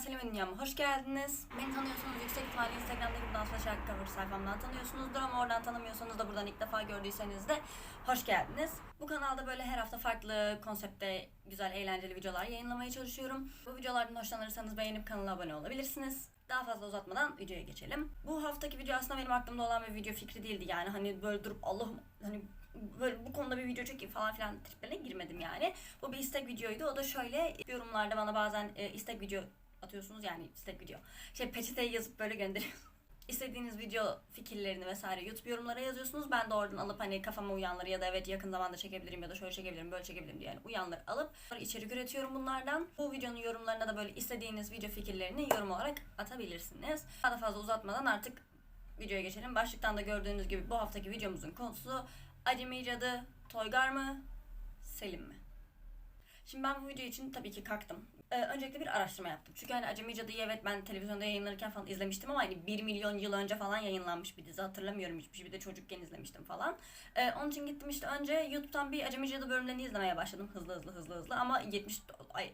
Selim Dünyam'a hoş geldiniz. Beni tanıyorsunuz yüksek ihtimalle Instagram'daki sonra şarkı cover sayfamdan tanıyorsunuzdur ama oradan tanımıyorsanız da buradan ilk defa gördüyseniz de hoş geldiniz. Bu kanalda böyle her hafta farklı konsepte güzel eğlenceli videolar yayınlamaya çalışıyorum. Bu videolardan hoşlanırsanız beğenip kanala abone olabilirsiniz. Daha fazla uzatmadan videoya geçelim. Bu haftaki video aslında benim aklımda olan bir video fikri değildi yani hani böyle durup Allah'ım hani böyle bu konuda bir video çekeyim falan filan triplerine girmedim yani. Bu bir istek videoydu. O da şöyle yorumlarda bana bazen e, istek video atıyorsunuz yani istek video. Şey peçeteye yazıp böyle gönderiyorsunuz. İstediğiniz video fikirlerini vesaire YouTube yorumlara yazıyorsunuz. Ben de oradan alıp hani kafama uyanları ya da evet yakın zamanda çekebilirim ya da şöyle çekebilirim böyle çekebilirim diye yani uyanları alıp içerik üretiyorum bunlardan. Bu videonun yorumlarına da böyle istediğiniz video fikirlerini yorum olarak atabilirsiniz. Daha da fazla uzatmadan artık videoya geçelim. Başlıktan da gördüğünüz gibi bu haftaki videomuzun konusu Acemi Cadı Toygar mı? Selim mi? Şimdi ben bu video için tabii ki kalktım. Ee, öncelikle bir araştırma yaptım. Çünkü hani Acemi Cadı'yı evet ben televizyonda yayınlanırken falan izlemiştim ama hani 1 milyon yıl önce falan yayınlanmış bir dizi hatırlamıyorum hiçbir şey. Bir de çocukken izlemiştim falan. Ee, onun için gittim işte önce YouTube'dan bir Acemi Cadı bölümlerini izlemeye başladım. Hızlı hızlı hızlı hızlı ama 70 ay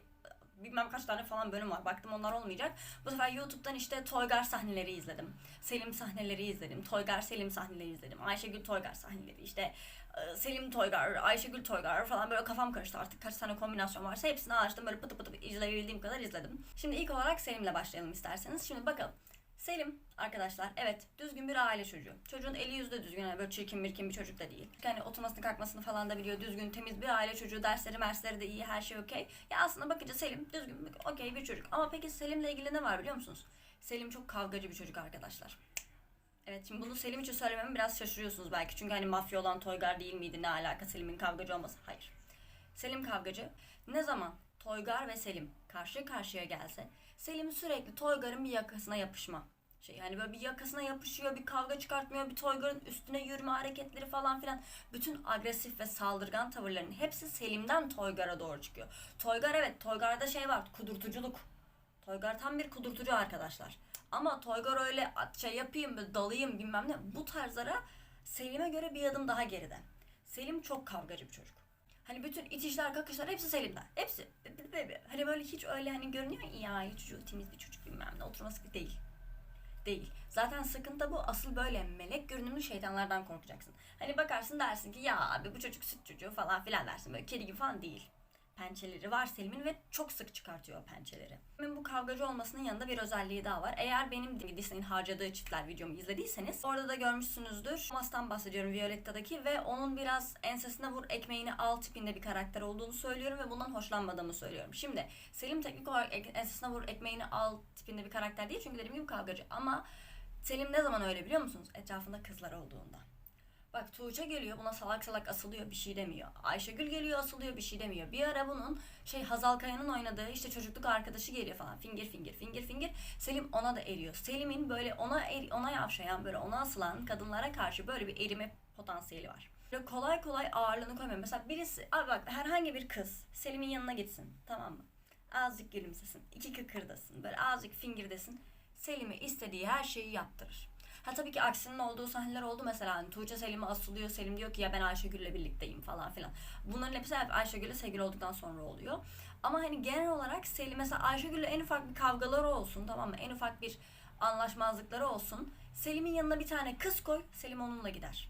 bilmem kaç tane falan bölüm var. Baktım onlar olmayacak. Bu sefer YouTube'dan işte Toygar sahneleri izledim. Selim sahneleri izledim. Toygar Selim sahneleri izledim. Ayşegül Toygar sahneleri. işte e, Selim Toygar, Ayşegül Toygar falan böyle kafam karıştı artık kaç tane kombinasyon varsa hepsini açtım böyle pıtı pıtı izleyebildiğim kadar izledim. Şimdi ilk olarak Selim'le başlayalım isterseniz. Şimdi bakalım. Selim arkadaşlar evet düzgün bir aile çocuğu. Çocuğun eli yüzü de düzgün yani böyle çirkin mirkin bir çocuk da değil. Yani oturmasını kalkmasını falan da biliyor. Düzgün temiz bir aile çocuğu. Dersleri mersleri de iyi her şey okey. Ya aslında bakınca Selim düzgün okey bir çocuk. Ama peki Selim'le ilgili ne var biliyor musunuz? Selim çok kavgacı bir çocuk arkadaşlar. Evet şimdi bunu Selim için söylememi biraz şaşırıyorsunuz belki. Çünkü hani mafya olan Toygar değil miydi? Ne alaka Selim'in kavgacı olması? Hayır. Selim kavgacı. Ne zaman Toygar ve Selim karşı karşıya gelse Selim sürekli Toygar'ın bir yakasına yapışma. Şey yani böyle bir yakasına yapışıyor, bir kavga çıkartmıyor, bir Toygar'ın üstüne yürüme hareketleri falan filan. Bütün agresif ve saldırgan tavırların hepsi Selim'den Toygar'a doğru çıkıyor. Toygar evet, Toygar'da şey var, kudurtuculuk. Toygar tam bir kudurtucu arkadaşlar. Ama Toygar öyle şey yapayım, dalayım bilmem ne. Bu tarzlara Selim'e göre bir adım daha geriden. Selim çok kavgacı bir çocuk. Hani bütün itişler kakışlar hepsi Selim'den. Hepsi. Hani böyle hiç öyle hani görünüyor ya ya çocuğu temiz bir çocuk bilmem ne oturması değil. Değil. Zaten sıkıntı bu. Asıl böyle melek görünümlü şeytanlardan korkacaksın. Hani bakarsın dersin ki ya abi bu çocuk süt çocuğu falan filan dersin. Böyle kedi gibi falan değil pençeleri var Selim'in ve çok sık çıkartıyor pençeleri. Selim'in bu kavgacı olmasının yanında bir özelliği daha var. Eğer benim Disney'in harcadığı çiftler videomu izlediyseniz orada da görmüşsünüzdür. Thomas'tan bahsediyorum Violetta'daki ve onun biraz ensesine vur ekmeğini al tipinde bir karakter olduğunu söylüyorum ve bundan hoşlanmadığımı söylüyorum. Şimdi Selim teknik olarak ensesine vur ekmeğini al tipinde bir karakter değil çünkü dediğim gibi kavgacı ama Selim ne zaman öyle biliyor musunuz? Etrafında kızlar olduğunda. Bak Tuğçe geliyor buna salak salak asılıyor bir şey demiyor. Ayşegül geliyor asılıyor bir şey demiyor. Bir ara bunun şey Hazal Kaya'nın oynadığı işte çocukluk arkadaşı geliyor falan. Finger finger finger finger. Selim ona da eriyor. Selim'in böyle ona er, ona yavşayan böyle ona asılan kadınlara karşı böyle bir erime potansiyeli var. Böyle kolay kolay ağırlığını koymuyor. Mesela birisi abi bak herhangi bir kız Selim'in yanına gitsin tamam mı? Azıcık gülümsesin. iki kıkırdasın. Böyle azıcık fingirdesin. Selim'e istediği her şeyi yaptırır. Ha tabii ki aksinin olduğu sahneler oldu mesela. Hani Tuğçe Selim'e asılıyor. Selim diyor ki ya ben Ayşegül'le birlikteyim falan filan. Bunların hepsi hep Ayşegül'le sevgili olduktan sonra oluyor. Ama hani genel olarak Selim mesela Ayşegül'le en ufak bir kavgaları olsun tamam mı? En ufak bir anlaşmazlıkları olsun. Selim'in yanına bir tane kız koy. Selim onunla gider.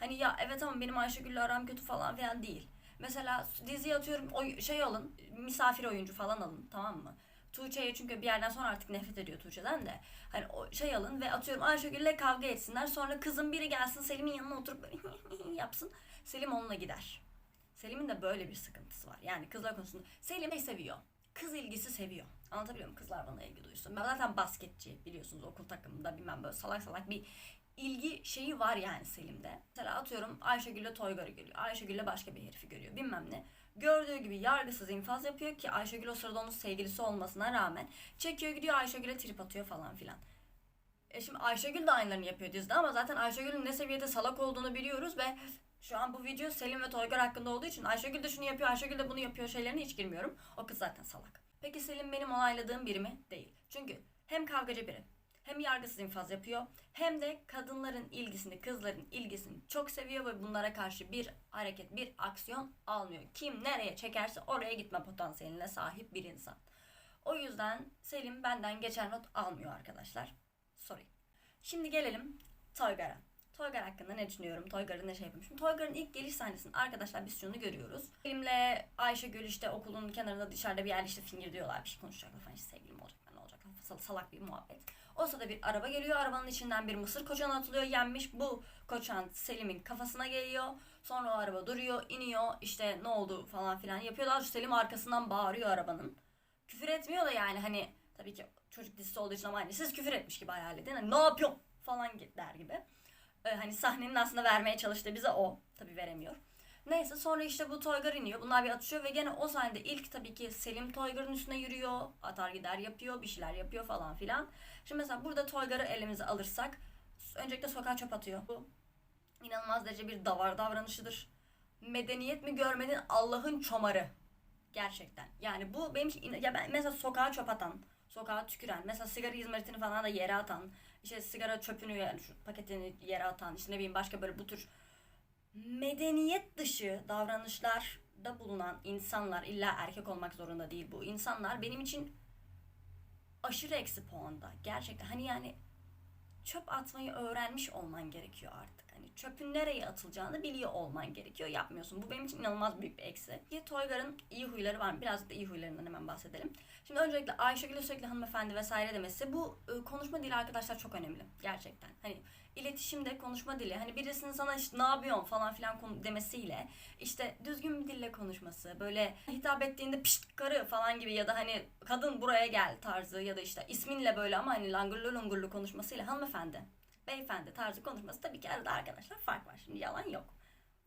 Hani ya evet ama benim Ayşegül'le aram kötü falan filan değil. Mesela diziye atıyorum oy, şey alın misafir oyuncu falan alın tamam mı? Tuğçe'ye çünkü bir yerden sonra artık nefret ediyor Tuğçe'den de. Hani o şey alın ve atıyorum Ayşegül'le kavga etsinler. Sonra kızın biri gelsin Selim'in yanına oturup yapsın. Selim onunla gider. Selim'in de böyle bir sıkıntısı var. Yani kızlar konusunda. Selim de seviyor. Kız ilgisi seviyor. Anlatabiliyor muyum? Kızlar bana ilgi duysun. Ben zaten basketçi biliyorsunuz okul takımında bilmem böyle salak salak bir ilgi şeyi var yani Selim'de. Mesela atıyorum Ayşegül'le Toygar'ı görüyor. Ayşegül'le başka bir herifi görüyor. Bilmem ne. Gördüğü gibi yargısız infaz yapıyor ki Ayşegül o sırada onun sevgilisi olmasına rağmen çekiyor gidiyor Ayşegül'e trip atıyor falan filan. E şimdi Ayşegül de aynılarını yapıyor dizide ama zaten Ayşegül'ün ne seviyede salak olduğunu biliyoruz ve şu an bu video Selim ve Toygar hakkında olduğu için Ayşegül de şunu yapıyor, Ayşegül de bunu yapıyor şeylerine hiç girmiyorum. O kız zaten salak. Peki Selim benim onayladığım biri mi? Değil. Çünkü hem kavgacı biri, hem yargısız infaz yapıyor hem de kadınların ilgisini, kızların ilgisini çok seviyor ve bunlara karşı bir hareket, bir aksiyon almıyor. Kim nereye çekerse oraya gitme potansiyeline sahip bir insan. O yüzden Selim benden geçer not almıyor arkadaşlar. Sorry. Şimdi gelelim Toygar'a. Toygar hakkında ne düşünüyorum? Toygar'ı ne şey yapmışım? Toygar'ın ilk geliş sahnesinde arkadaşlar biz şunu görüyoruz. Selim'le Ayşegül işte okulun kenarında dışarıda bir yerde işte fingir diyorlar. Bir şey konuşacaklar falan işte sevgilim olacak ne olacak sal- salak bir muhabbet. O sırada bir araba geliyor. Arabanın içinden bir mısır koçan atılıyor. Yenmiş. Bu koçan Selim'in kafasına geliyor. Sonra o araba duruyor, iniyor. İşte ne oldu falan filan yapıyor. Daha sonra Selim arkasından bağırıyor arabanın. Küfür etmiyor da yani hani tabii ki çocuk dizisi olduğu için ama hani siz küfür etmiş gibi hayal edin. Hani ne yapıyorsun falan der gibi. Ee, hani sahnenin aslında vermeye çalıştığı bize o. Tabii veremiyor. Neyse sonra işte bu Toygar iniyor. Bunlar bir atışıyor ve gene o sahnede ilk tabii ki Selim Toygar'ın üstüne yürüyor. Atar gider yapıyor. Bir şeyler yapıyor falan filan. Şimdi mesela burada Toygar'ı elimize alırsak öncelikle sokağa çöp atıyor. Bu inanılmaz derece bir davar davranışıdır. Medeniyet mi görmedin Allah'ın çomarı. Gerçekten. Yani bu benim için ya ben mesela sokağa çöp atan, sokağa tüküren, mesela sigara izmaritini falan da yere atan, işte sigara çöpünü yani şu paketini yere atan, işte ne bileyim başka böyle bu tür medeniyet dışı davranışlarda bulunan insanlar illa erkek olmak zorunda değil bu insanlar benim için aşırı eksi puanda. Gerçekten hani yani çöp atmayı öğrenmiş olman gerekiyor artık. Hani çöpün nereye atılacağını biliyor olman gerekiyor. Yapmıyorsun. Bu benim için inanılmaz büyük bir eksi. Ki Toygar'ın iyi huyları var mı? Birazcık da iyi huylarından hemen bahsedelim. Şimdi öncelikle Ayşegül'e sürekli hanımefendi vesaire demesi. Bu e, konuşma dili arkadaşlar çok önemli. Gerçekten. Hani iletişimde konuşma dili. Hani birisinin sana işte ne yapıyorsun falan filan demesiyle işte düzgün bir dille konuşması. Böyle hitap ettiğinde pişt karı falan gibi ya da hani kadın buraya gel tarzı ya da işte isminle böyle ama hani langırlı lungurlu konuşmasıyla hanımefendi, beyefendi tarzı konuşması tabii ki arada arkadaşlar fark var. Şimdi yalan yok.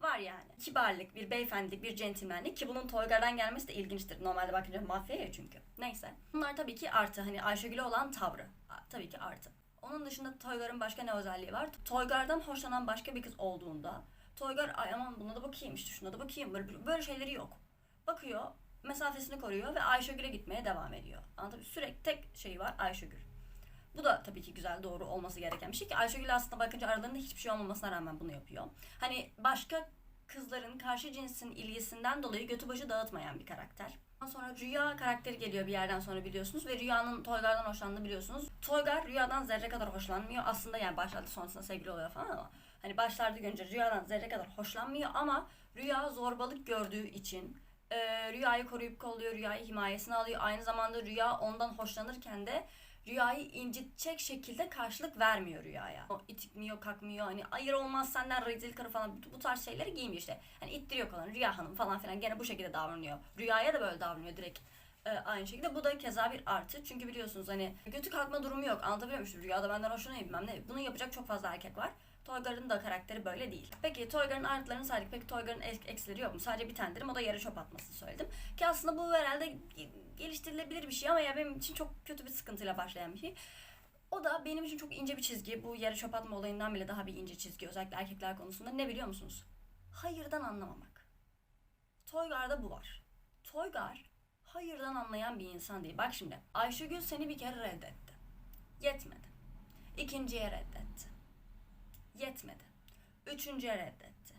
Var yani. Kibarlık, bir beyefendilik, bir centilmenlik ki bunun Toygar'dan gelmesi de ilginçtir. Normalde bakınca mafya ya çünkü. Neyse. Bunlar tabii ki artı. Hani Ayşegül'e olan tavrı. Tabii ki artı. Onun dışında Toygar'ın başka ne özelliği var? Toygar'dan hoşlanan başka bir kız olduğunda Toygar ay aman buna da bakayım işte şuna da bakayım böyle, böyle şeyleri yok. Bakıyor mesafesini koruyor ve Ayşegül'e gitmeye devam ediyor. Anlatabiliyor muyum? Sürekli tek şey var Ayşegül. Bu da tabii ki güzel, doğru olması gereken bir şey ki Ayşegül aslında bakınca aralarında hiçbir şey olmamasına rağmen bunu yapıyor. Hani başka kızların karşı cinsin ilgisinden dolayı götü başı dağıtmayan bir karakter. Sonra Rüya karakteri geliyor bir yerden sonra biliyorsunuz ve Rüya'nın Toygar'dan hoşlandığını biliyorsunuz. Toygar Rüya'dan zerre kadar hoşlanmıyor. Aslında yani başlarda sonrasında sevgili oluyor falan ama hani başlarda görünce Rüya'dan zerre kadar hoşlanmıyor ama Rüya zorbalık gördüğü için e, Rüya'yı koruyup kolluyor, Rüya'yı himayesine alıyor. Aynı zamanda Rüya ondan hoşlanırken de Rüya'yı incitecek şekilde karşılık vermiyor Rüya'ya. O itikmiyor, kakmıyor. Hani hayır olmaz senden rezil karı falan bu- tarz şeyleri giymiyor işte. Hani ittiriyor falan Rüya Hanım falan filan gene bu şekilde davranıyor. Rüya'ya da böyle davranıyor direkt. e, aynı şekilde bu da keza bir artı. Çünkü biliyorsunuz hani götü kalkma durumu yok. Anlatabiliyor muyum? Rüyada benden hoşlanıyor bilmem ne. Bunu yapacak çok fazla erkek var. Toygar'ın da karakteri böyle değil. Peki Toygar'ın artılarını saydık. Peki Toygar'ın ek- eksileri yok mu? Sadece bir tane dedim. O da yere çöp atmasını söyledim. Ki aslında bu herhalde geliştirilebilir bir şey ama ya benim için çok kötü bir sıkıntıyla başlayan bir şey. O da benim için çok ince bir çizgi. Bu yere çöp atma olayından bile daha bir ince çizgi. Özellikle erkekler konusunda. Ne biliyor musunuz? Hayırdan anlamamak. Toygar'da bu var. Toygar hayırdan anlayan bir insan değil. Bak şimdi Ayşegül seni bir kere reddetti. Yetmedi. İkinciye reddetti. Yetmedi. Üçüncüye reddetti.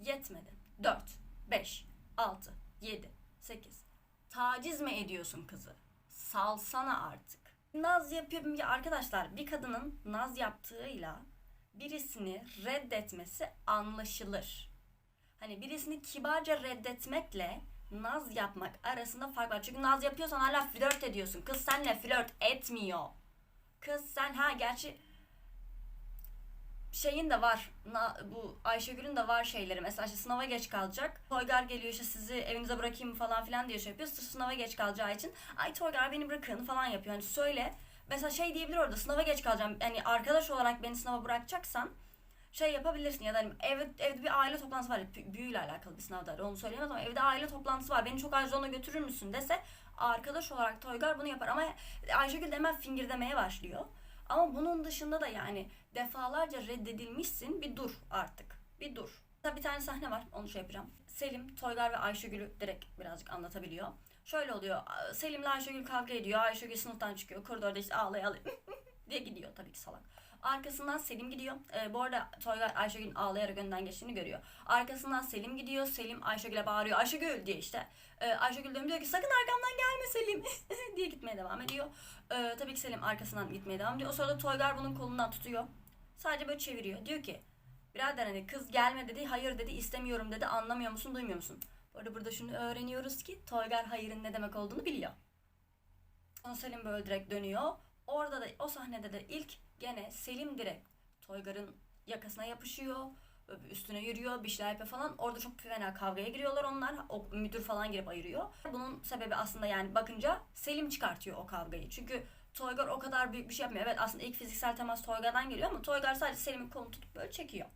Yetmedi. Dört, beş, altı, yedi, sekiz. Taciz mi ediyorsun kızı? Salsana artık. Naz yapıyorum ya arkadaşlar bir kadının naz yaptığıyla birisini reddetmesi anlaşılır. Hani birisini kibarca reddetmekle naz yapmak arasında fark var. Çünkü naz yapıyorsan hala flört ediyorsun. Kız senle flört etmiyor. Kız sen ha gerçi şeyin de var. Na, bu Ayşegül'ün de var şeyleri. Mesela işte sınava geç kalacak. Toygar geliyor işte sizi evinize bırakayım falan filan diye şey yapıyor. Sırf sınava geç kalacağı için ay Toygar beni bırakın falan yapıyor. Hani söyle. Mesela şey diyebilir orada sınava geç kalacağım. Yani arkadaş olarak beni sınava bırakacaksan şey yapabilirsin ya da hani evde, evde bir aile toplantısı var. Bü- Büyüyle alakalı bir sınavda onu söyleyemez ama evde aile toplantısı var. Beni çok acil ona götürür müsün dese arkadaş olarak Toygar bunu yapar ama Ayşegül de hemen fingir demeye başlıyor. Ama bunun dışında da yani defalarca reddedilmişsin bir dur artık. Bir dur. Mesela bir tane sahne var onu şey yapacağım. Selim, Toygar ve Ayşegül'ü direkt birazcık anlatabiliyor. Şöyle oluyor. Selim'le Ayşegül kavga ediyor. Ayşegül sınıftan çıkıyor. Koridorda işte ağlaya ağlaya diye gidiyor tabii ki salak. Arkasından Selim gidiyor. Ee, bu arada Toygar Ayşegül'ün ağlayarak önden geçtiğini görüyor. Arkasından Selim gidiyor. Selim Ayşegül'e bağırıyor. Ayşegül diye işte. Ee, Ayşegül de diyor ki sakın arkamdan gelme Selim diye gitmeye devam ediyor. Ee, tabii ki Selim arkasından gitmeye devam ediyor. O sırada Toygar bunun kolundan tutuyor. Sadece böyle çeviriyor. Diyor ki birader hani kız gelme dedi. Hayır dedi. istemiyorum dedi. Anlamıyor musun? Duymuyor musun? Bu arada burada şunu öğreniyoruz ki Toygar hayırın ne demek olduğunu biliyor. Selim böyle direkt dönüyor. Orada da o sahnede de ilk gene Selim direkt Toygar'ın yakasına yapışıyor. Üstüne yürüyor, bir şeyler yapıyor falan. Orada çok fena kavgaya giriyorlar onlar. O müdür falan girip ayırıyor. Bunun sebebi aslında yani bakınca Selim çıkartıyor o kavgayı. Çünkü Toygar o kadar büyük bir şey yapmıyor. Evet aslında ilk fiziksel temas Toygar'dan geliyor ama Toygar sadece Selim'in kolunu tutup böyle çekiyor.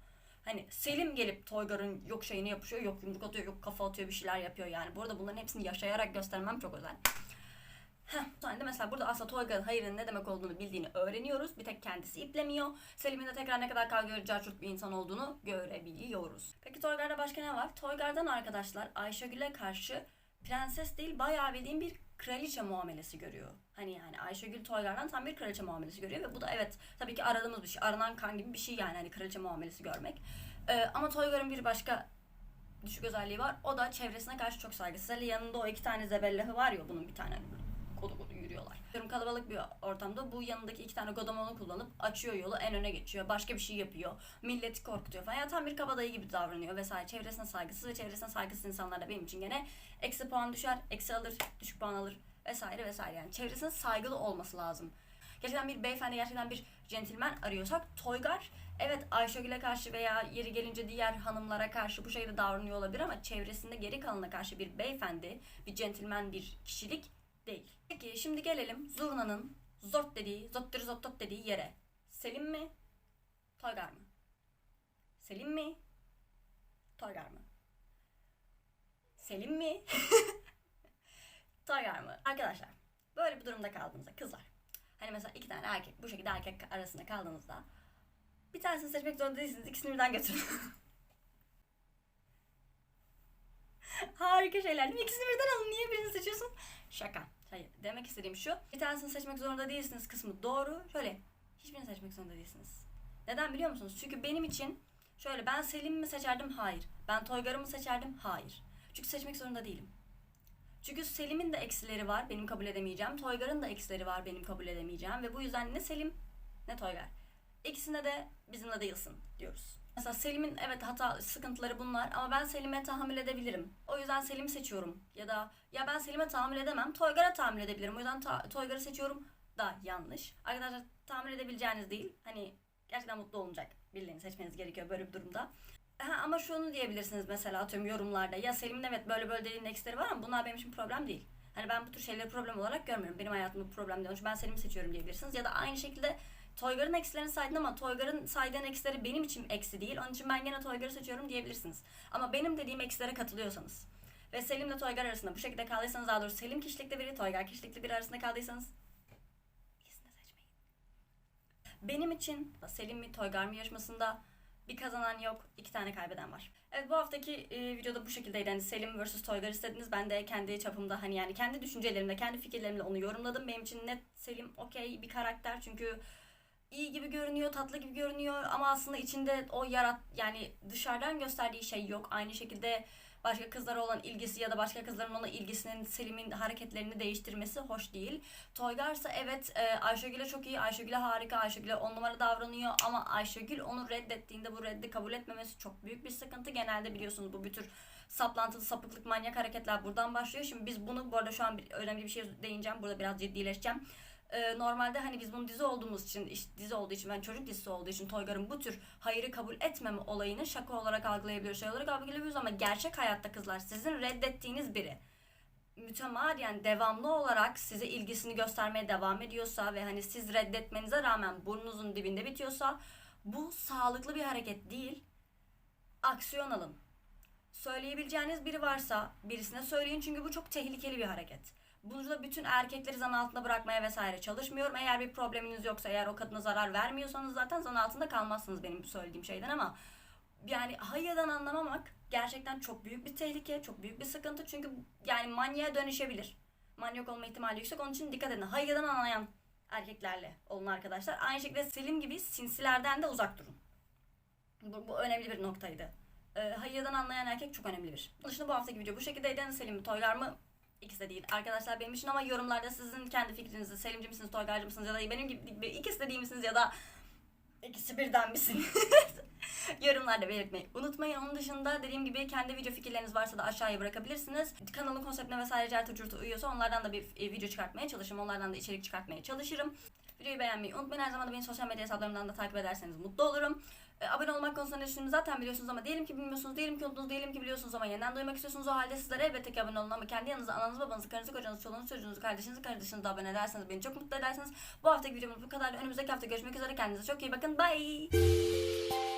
Hani Selim gelip Toygar'ın yok şeyini yapışıyor, yok yumruk atıyor, yok kafa atıyor, bir şeyler yapıyor yani. Bu arada bunların hepsini yaşayarak göstermem çok özel. Heh, sonra da mesela burada aslında Toygar'ın hayırın ne demek olduğunu bildiğini öğreniyoruz. Bir tek kendisi iplemiyor. Selim'in de tekrar ne kadar kavga carçurt bir insan olduğunu görebiliyoruz. Peki Toygar'da başka ne var? Toygar'dan arkadaşlar Ayşegül'e karşı prenses değil bayağı bildiğim bir kraliçe muamelesi görüyor. Hani yani Ayşegül Toygar'dan tam bir kraliçe muamelesi görüyor ve bu da evet tabii ki aradığımız bir şey. Aranan kan gibi bir şey yani hani kraliçe muamelesi görmek. Ee, ama Toygar'ın bir başka düşük özelliği var. O da çevresine karşı çok saygısız. Hele yanında o iki tane zebellahı var ya bunun bir tane kodu kodu yürüyorlar. Diyorum kalabalık bir ortamda bu yanındaki iki tane godamonu kullanıp açıyor yolu en öne geçiyor. Başka bir şey yapıyor. Milleti korkutuyor falan. Ya tam bir kabadayı gibi davranıyor vesaire. Çevresine saygısız ve çevresine saygısız insanlar da benim için gene eksi puan düşer, eksi alır, düşük puan alır vesaire vesaire. Yani çevresine saygılı olması lazım. Gerçekten bir beyefendi, gerçekten bir centilmen arıyorsak Toygar evet Ayşegül'e karşı veya yeri gelince diğer hanımlara karşı bu şekilde davranıyor olabilir ama çevresinde geri kalana karşı bir beyefendi, bir centilmen bir kişilik değil. Peki şimdi gelelim Zurna'nın zort dediği, zottir zottot dediği yere. Selim mi? Toygar mı? Selim mi? Toygar mı? Selim mi? Toygar mı? Arkadaşlar böyle bir durumda kaldığınızda kızlar. Hani mesela iki tane erkek bu şekilde erkek arasında kaldığınızda bir tanesini seçmek zorunda değilsiniz. İkisini birden götürün. Harika şeyler? İkisini birden alın. Niye birini seçiyorsun? Şaka. Hayır. Demek istediğim şu. Bir tanesini seçmek zorunda değilsiniz kısmı doğru. Şöyle. Hiçbirini seçmek zorunda değilsiniz. Neden biliyor musunuz? Çünkü benim için şöyle ben Selim'i mi seçerdim? Hayır. Ben Toygar'ı mı seçerdim? Hayır. Çünkü seçmek zorunda değilim. Çünkü Selim'in de eksileri var benim kabul edemeyeceğim. Toygar'ın da eksileri var benim kabul edemeyeceğim. Ve bu yüzden ne Selim ne Toygar. İkisine de bizimle değilsin diyoruz. Mesela Selim'in evet hata sıkıntıları bunlar ama ben Selim'e tahammül edebilirim. O yüzden Selim'i seçiyorum. Ya da ya ben Selim'e tahammül edemem. Toygar'a tahammül edebilirim. O yüzden ta- Toygar'ı seçiyorum. Da yanlış. Arkadaşlar tahammül edebileceğiniz değil. Hani gerçekten mutlu olacak birilerini seçmeniz gerekiyor böyle bir durumda. Ha, ama şunu diyebilirsiniz mesela atıyorum yorumlarda. Ya Selim'in evet böyle böyle dediğin eksileri var ama bunlar benim için problem değil. Hani ben bu tür şeyleri problem olarak görmüyorum. Benim hayatımda problem değil. İçin ben Selim'i seçiyorum diyebilirsiniz. Ya da aynı şekilde Toygar'ın eksilerini saydın ama Toygar'ın saydığın eksileri benim için eksi değil. Onun için ben gene Toygar'ı seçiyorum diyebilirsiniz. Ama benim dediğim eksilere katılıyorsanız ve Selim'le Toygar arasında bu şekilde kaldıysanız daha doğrusu Selim kişilikli biri, Toygar kişilikli biri arasında kaldıysanız ikisini seçmeyin. Benim için Selim mi Toygar mı yarışmasında bir kazanan yok, iki tane kaybeden var. Evet bu haftaki e, videoda bu şekildeydi. Hani Selim vs Toygar istediniz. Ben de kendi çapımda hani yani kendi düşüncelerimle, kendi fikirlerimle onu yorumladım. Benim için net Selim okey bir karakter çünkü iyi gibi görünüyor, tatlı gibi görünüyor ama aslında içinde o yarat yani dışarıdan gösterdiği şey yok. Aynı şekilde başka kızlara olan ilgisi ya da başka kızların ona ilgisinin Selim'in hareketlerini değiştirmesi hoş değil. Toygar ise evet e, Ayşegül'e çok iyi, Ayşegül'e harika, Ayşegül'e on numara davranıyor ama Ayşegül onu reddettiğinde bu reddi kabul etmemesi çok büyük bir sıkıntı. Genelde biliyorsunuz bu bir tür saplantılı, sapıklık, manyak hareketler buradan başlıyor. Şimdi biz bunu bu arada şu an bir, önemli bir şey değineceğim. Burada biraz ciddileşeceğim. Ee, normalde hani biz bunu dizi olduğumuz için, işte dizi olduğu için, ben çocuk dizisi olduğu için Toygar'ın bu tür hayırı kabul etmeme olayını şaka olarak algılayabiliyoruz, şey olarak algılayabiliyoruz ama gerçek hayatta kızlar sizin reddettiğiniz biri mütemadiyen devamlı olarak size ilgisini göstermeye devam ediyorsa ve hani siz reddetmenize rağmen burnunuzun dibinde bitiyorsa bu sağlıklı bir hareket değil. Aksiyon alın. Söyleyebileceğiniz biri varsa birisine söyleyin çünkü bu çok tehlikeli bir hareket. Burada bütün erkekleri zan altında bırakmaya vesaire çalışmıyorum. Eğer bir probleminiz yoksa, eğer o kadına zarar vermiyorsanız zaten zan altında kalmazsınız benim söylediğim şeyden ama yani hayırdan anlamamak gerçekten çok büyük bir tehlike, çok büyük bir sıkıntı. Çünkü yani manyağa dönüşebilir. Manyak olma ihtimali yüksek. Onun için dikkat edin. Hayırdan anlayan erkeklerle olun arkadaşlar. Aynı şekilde Selim gibi sinsilerden de uzak durun. Bu, bu önemli bir noktaydı. Ee, hayırdan anlayan erkek çok önemli bir. Dışında bu haftaki video bu şekildeydi. Yani Selim mi Toygar mı? İkisi de değil. Arkadaşlar benim için ama yorumlarda sizin kendi fikrinizi Selimci misiniz, Toygarcı mısınız ya da benim gibi ikisi de değil misiniz ya da ikisi birden misiniz? Yorumlarda belirtmeyi unutmayın. Onun dışında dediğim gibi kendi video fikirleriniz varsa da aşağıya bırakabilirsiniz. Kanalın konseptine vesaire cartı curtu uyuyorsa onlardan da bir e, video çıkartmaya çalışırım. Onlardan da içerik çıkartmaya çalışırım. Videoyu beğenmeyi unutmayın. Her zaman da beni sosyal medya hesaplarımdan da takip ederseniz mutlu olurum. E, abone olmak konusunda ne düşündüğümü zaten biliyorsunuz ama diyelim ki bilmiyorsunuz, diyelim ki unuttunuz, diyelim ki biliyorsunuz ama yeniden duymak istiyorsunuz. O halde sizlere elbette ki abone olun ama kendi yanınıza ananızı, babanızı, karınızı, kocanızı, çoluğunuzu, çocuğunuzu, kardeşinizi, kardeşinizi de abone ederseniz beni çok mutlu edersiniz. Bu haftaki videomuz bu kadar. Önümüzdeki hafta görüşmek üzere. Kendinize çok iyi bakın. Bye.